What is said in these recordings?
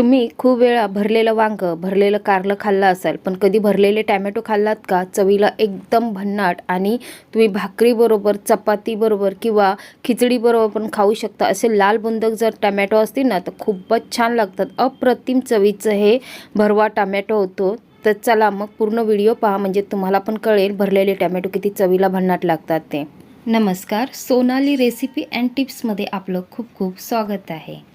तुम्ही खूप वेळा भरलेलं वांगं भरलेलं कारलं खाल्लं असाल पण कधी भरलेले टॅमॅटो खाल्लात का? चवीला एकदम भन्नाट आणि तुम्ही भाकरीबरोबर चपातीबरोबर किंवा खिचडीबरोबर पण खाऊ शकता. असे लाल बुंदक जर टॅमॅटो असतील ना तर खूपच छान लागतात. अप्रतिम चवीचं हे भरवा टॅमॅटो होतो. तर चला मग पूर्ण व्हिडिओ पहा म्हणजे तुम्हाला पण कळेल भरलेले टॅमॅटो किती चवीला भन्नाट लागतात ते. नमस्कार. सोनाली रेसिपी अँड टिप्समध्ये आपलं खूप खूप स्वागत आहे.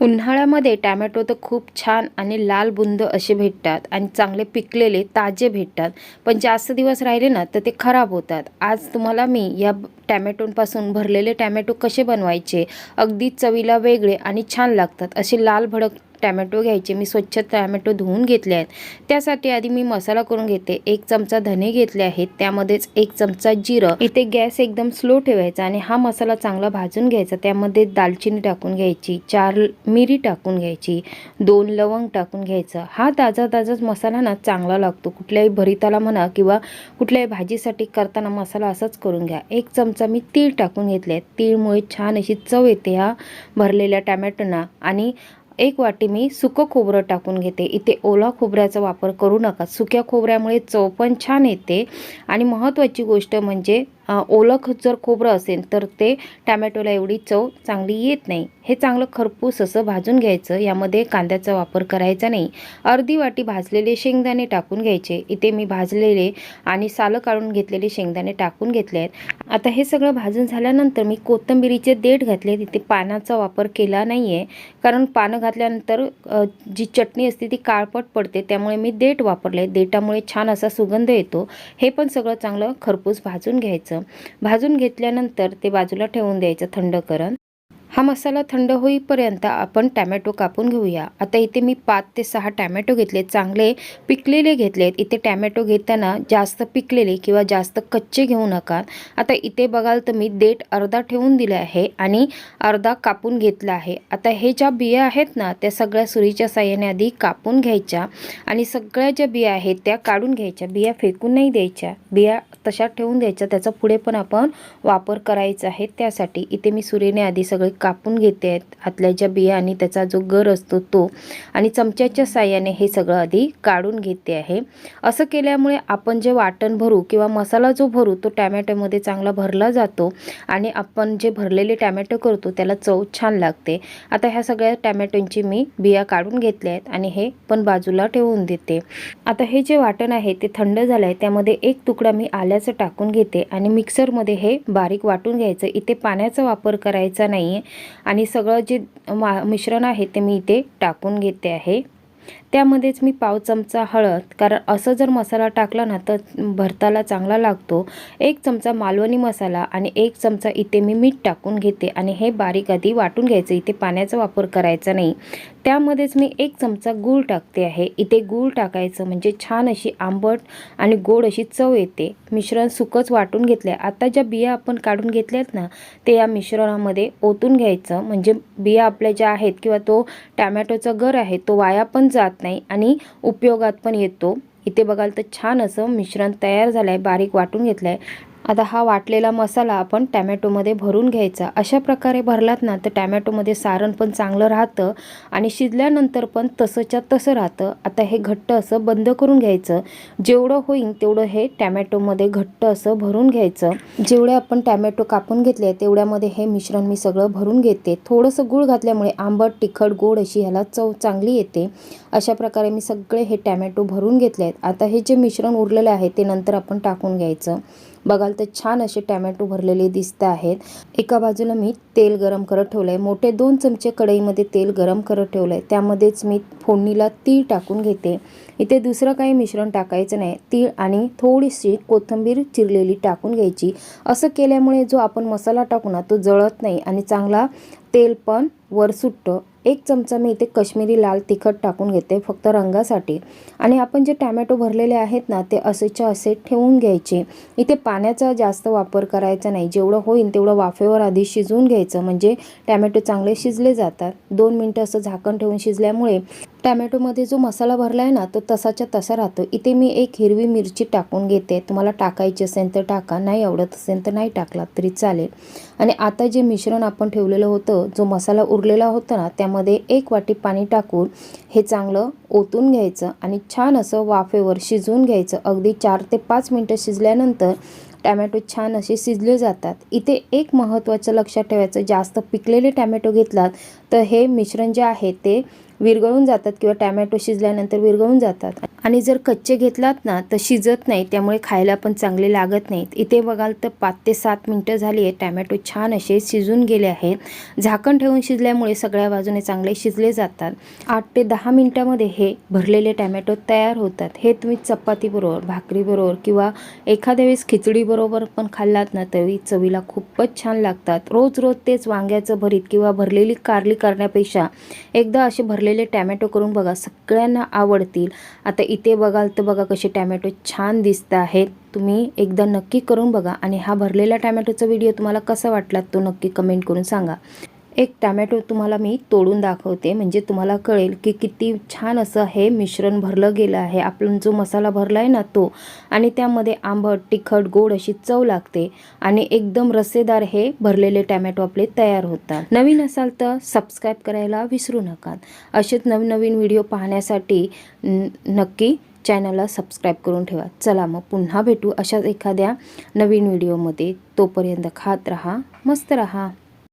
उन्हाळ्यामध्ये टॅमॅटो तर खूप छान आणि लाल बुंद असे भेटतात आणि चांगले पिकलेले ताजे भेटतात. पण जास्त दिवस राहिले ना तर ते खराब होतात. आज तुम्हाला मी या टॅमॅटोंपासून भरलेले टॅमॅटो कसे बनवायचे? अगदी चवीला वेगळे आणि छान लागतात. असे लाल भडक टॅमॅटो घ्यायचे. मी स्वच्छ टॅमॅटो धुवून घेतले आहेत. त्यासाठी आधी मी मसाला करून घेते. एक चमचा धने घेतले आहेत. त्यामध्येच एक चमचा जिरं. इथे गॅस एकदम स्लो ठेवायचा आणि हा मसाला चांगला भाजून घ्यायचा. त्यामध्ये दालचिनी टाकून घ्यायची. चार मिरी टाकून घ्यायची. दोन लवंग टाकून घ्यायचं. हा ताजा ताजाच मसाला ना चांगला लागतो. कुठल्याही भरिताला म्हणा किंवा कुठल्याही भाजीसाठी करताना मसाला असाच करून घ्या. एक चमचा मी तीळ टाकून घेतले तीळमुळे छान अशी चव येते ह्या भरलेल्या टॅमॅटोना. आणि एक वाटी मी सुकं खोबरं टाकून घेते. इथे ओला खोबऱ्याचा वापर करू नका. सुक्या खोबऱ्यामुळे चव पण छान येते. आणि महत्त्वाची गोष्ट म्हणजे ओलं जर खोबरं असेल तर ते टॅमॅटोला एवढी चव चांगली येत नाही. हे चांगलं खरपूस असं भाजून घ्यायचं. यामध्ये कांद्याचा वापर करायचा नाही. अर्धी वाटी भाजलेले शेंगदाणे टाकून घ्यायचे. इथे मी भाजलेले आणि सालं काढून घेतलेले शेंगदाणे टाकून घेतले आहेत. आता हे सगळं भाजून झाल्यानंतर मी कोथिंबिरीचे देठ घातले तिथे पानाचा वापर केला नाही आहे कारण पानं घातल्यानंतर जी चटणी असते ती काळपट पडते. त्यामुळे मी देठ वापरले. देठामुळे छान असा सुगंध येतो. हे पण सगळं चांगलं खरपूस भाजून घ्यायचं. भाजून घेतल्यानंतर ते बाजूला ठेवून द्यायचं थंड करत हा मसाला थंड होईपर्यंत आपण टॅमॅटो कापून घेऊया. आता इथे मी पाच ते सहा टॅमॅटो घेतले चांगले पिकलेले घेतलेत. इथे टॅमॅटो घेताना जास्त पिकलेले किंवा जास्त कच्चे घेऊ नका. आता इथे बघाल तर मी देठ अर्धा ठेवून दिले आहे आणि अर्धा कापून घेतला आहे. आता हे ज्या बिया आहेत ना त्या सगळ्या सुरीच्या साह्याने आधी कापून घ्यायच्या आणि सगळ्या ज्या बिया आहेत त्या काढून घ्यायच्या. बिया फेकून नाही द्यायच्या. बिया तशा ठेवून द्यायच्या. त्याचा पुढे पण आपण वापर करायचा आहे त्यासाठी. इथे मी सुरीने आधी सगळे कापून घेते आहेत. आतल्या ज्या बिया आणि त्याचा जो गर असतो तो आणि चमच्याच्या साह्याने हे सगळं आधी काढून घेते आहे. असं केल्यामुळे आपण जे वाटण भरू किंवा मसाला जो भरू तो टॅमॅटोमध्ये चांगला भरला जातो आणि आपण जे भरलेले टॅमॅटो करतो त्याला चव छान लागते. आता ह्या सगळ्या टॅमॅटोंची मी बिया काढून घेतल्या आहेत आणि हे पण बाजूला ठेवून देते. आता हे जे वाटण आहे ते थंड झालं आहे त्यामध्ये एक तुकडा मी आल्याचं टाकून घेते आणि मिक्सरमध्ये हे बारीक वाटून घ्यायचं. इथे पाण्याचा वापर करायचा नाही आहे आणि सगळं जे मा मिश्रण आहे ते मी इथे टाकून घेते आहे. त्यामध्येच मी पाव चमचा हळद कारण असं जर मसाला टाकला ना तर भरताला चांगला लागतो. एक चमचा मालवणी मसाला आणि एक चमचा इथे मी मीठ टाकून घेते आणि हे बारीक आधी वाटून घ्यायचं. इथे पाण्याचा वापर करायचा नाही. त्यामध्येच मी एक चमचा गूळ टाकते आहे. इथे गूळ टाकायचं म्हणजे छान अशी आंबट आणि गोड अशी चव येते. मिश्रण सुकंच वाटून घेतलं आता ज्या बिया आपण काढून घेतल्यात ना ते या मिश्रणामध्ये ओतून घ्यायचं. म्हणजे बिया आपल्या ज्या आहेत किंवा तो टॅमॅटोचा गर आहे तो वाया पण जात नाही आणि उपयोगात पण येतो. इथे बघाल तर छान असं मिश्रण तयार झालं आहे बारीक वाटून घेतलं आहे आता हा वाटलेला मसाला आपण टॅमॅटोमध्ये भरून घ्यायचा. अशा प्रकारे भरलात ना तर टॅमॅटोमध्ये सारण पण चांगलं राहतं आणि शिजल्यानंतर पण तसंच्या तसं राहतं. आता हे घट्ट असं बंद करून घ्यायचं. जेवढं होईल तेवढं हे टॅमॅटोमध्ये घट्ट असं भरून घ्यायचं. जेवढे आपण टॅमॅटो कापून घेतले तेवढ्यामध्ये हे मिश्रण मी सगळं भरून घेते. थोडंसं गूळ घातल्यामुळे आंबट तिखट गोड अशी ह्याला चव चांगली येते. अशा प्रकारे मी सगळे हे टॅमॅटो भरून घेतले आहेत आता हे जे मिश्रण उरलेलं आहे ते नंतर आपण टाकून घ्यायचं. बघाल तर छान असे टॅमॅटो भरलेले दिसत आहेत. एका बाजूला मी तेल गरम करत ठेवलं आहे मोठे दोन चमचे कढईमध्ये तेल गरम करत ठेवलं आहे त्यामध्येच मी फोडणीला तीळ टाकून घेते. इथे दुसरं काही मिश्रण टाकायचं नाही. तीळ आणि थोडीशी कोथिंबीर चिरलेली टाकून घ्यायची. असं केल्यामुळे जो आपण मसाला टाकू ना तो जळत नाही आणि चांगला तेल पण वर सुटतं. एक चमचा मी इथे कश्मीरी लाल तिखट टाकून घेते फक्त रंगासाठी. आणि आपण जे टॅमॅटो भरलेले आहेत ना ते असेच्या असे ठेवून घ्यायचे. इथे पाण्याचा जास्त वापर करायचा नाही. जेवढं होईल तेवढं वाफेवर आधी शिजवून घ्यायचं. म्हणजे टॅमॅटो चांगले शिजले जातात. दोन मिनटं असं झाकण ठेवून शिजल्यामुळे टॅमॅटोमध्ये जो मसाला भरला आहे ना तो तसाच्या तसा राहतो. इथे मी एक हिरवी मिरची टाकून घेते. तुम्हाला टाकायची असेल तर टाका. नाही आवडत असेल तर नाही टाकला तरी चालेल. आणि आता जे मिश्रण आपण ठेवलेलं होतं जो मसाला उरलेला होता ना त्यामध्ये एक वाटी पाणी टाकून हे चांगलं ओतून घ्यायचं आणि छान असं वाफेवर शिजवून घ्यायचं. अगदी चार ते पाच मिनटं शिजल्यानंतर टॅमॅटो छान असे शिजले जातात. इथे एक महत्त्वाचं लक्षात ठेवायचं जास्त पिकलेले टॅमॅटो घेतलात तर हे मिश्रण जे आहे ते विरघळून जातात किंवा टॅमॅटो शिजल्यानंतर विरघळून जातात. आणि जर कच्चे घेतलात ना तर शिजत नाही त्यामुळे खायला पण चांगले लागत नाहीत. इथे बघाल तर पाच ते सात मिनटं झाली आहे टॅमॅटो छान असे शिजून गेले आहेत. झाकण ठेवून शिजल्यामुळे सगळ्या बाजूने चांगले शिजले जातात. आठ ते दहा मिनटामध्ये हे भरलेले टॅमॅटो तयार होतात. हे तुम्ही चपातीबरोबर भाकरीबरोबर किंवा एखाद्या वेळेस खिचडीबरोबर पण खाल्लात ना तरी चवीला खूपच छान लागतात. रोज रोज तेच वांग्याचं भरीत किंवा भरलेली कारली करण्यापेक्षा एकदा असे भरलेले टॅमॅटो करून बघा सगळ्यांना आवडतील. आता इथे बघाल तर बघा कसे टॅमॅटो छान दिसत आहेत. तुम्ही एकदा नक्की करून बघा आणि हा भरलेला टॅमॅटोचा व्हिडिओ तुम्हाला कसा वाटला तो नक्की कमेंट करून सांगा. एक टॅमॅटो तुम्हाला मी तोडून दाखवते. म्हणजे तुम्हाला कळेल की किती छान असं हे मिश्रण भरलं गेलं आहे. आपण जो मसाला भरला आहे ना तो. आणि त्यामध्ये आंबट तिखट गोड अशी चव लागते. आणि एकदम रसेदार हे भरलेले टॅमॅटो आपले तयार होतात. नवीन असाल तर सबस्क्राईब करायला विसरू नका. असेच नवीन नवीन व्हिडिओ पाहण्यासाठी नक्की चॅनलला सबस्क्राईब करून ठेवा. चला मग पुन्हा भेटू अशाच एखाद्या नवीन व्हिडिओमध्ये तोपर्यंत खात रहा मस्त रहा.